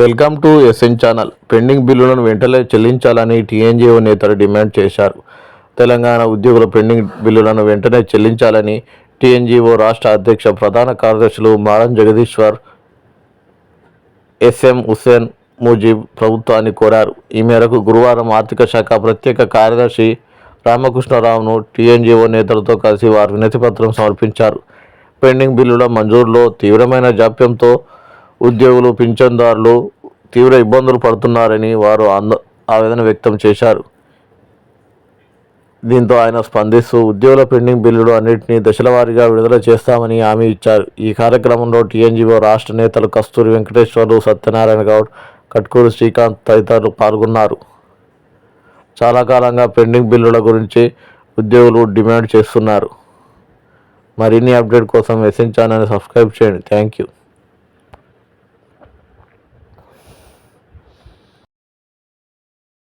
Welcome to SN channel. Pending బిల్లులను వెంటనే చెల్లించాలని టీఎన్జీఓ నేతలు డిమాండ్ చేశారు. తెలంగాణ ఉద్యోగుల పెండింగ్ బిల్లులను వెంటనే చెల్లించాలని టీఎన్జీఓ రాష్ట్ర అధ్యక్ష ప్రధాన కార్యదర్శులు మారం జగదీశ్వర్ ఎస్ఎం హుస్సేన్ ముజీబ్ ప్రభుత్వాన్ని కోరారు. ఈ మేరకు గురువారం ఆర్థిక శాఖ ప్రత్యేక కార్యదర్శి రామకృష్ణరావును టీఎన్జీఓ నేతలతో కలిసి వారు వినతిపత్రం సమర్పించారు. పెండింగ్ బిల్లుల మంజూరులో తీవ్రమైన జాప్యంతో ఉద్యోగులు పింఛన్దారులు తీవ్ర ఇబ్బందులు పడుతున్నారని వారు ఆందో ఆవేదన వ్యక్తం చేశారు. దీంతో ఆయన స్పందిస్తూ ఉద్యోగుల పెండింగ్ బిల్లులు అన్నింటినీ దశలవారీగా విడుదల చేస్తామని హామీ ఇచ్చారు. ఈ కార్యక్రమంలో టీఎన్జీఓ రాష్ట్ర నేతలు కస్తూరి వెంకటేశ్వర్లు సత్యనారాయణ గౌడ్ కట్కూరు శ్రీకాంత్ తదితరులు పాల్గొన్నారు. చాలా కాలంగా పెండింగ్ బిల్లుల గురించి ఉద్యోగులు డిమాండ్ చేస్తున్నారు. మరిన్ని అప్డేట్ కోసం ఎస్ఎన్ ఛానల్ని సబ్స్క్రైబ్ చేయండి. Thank you.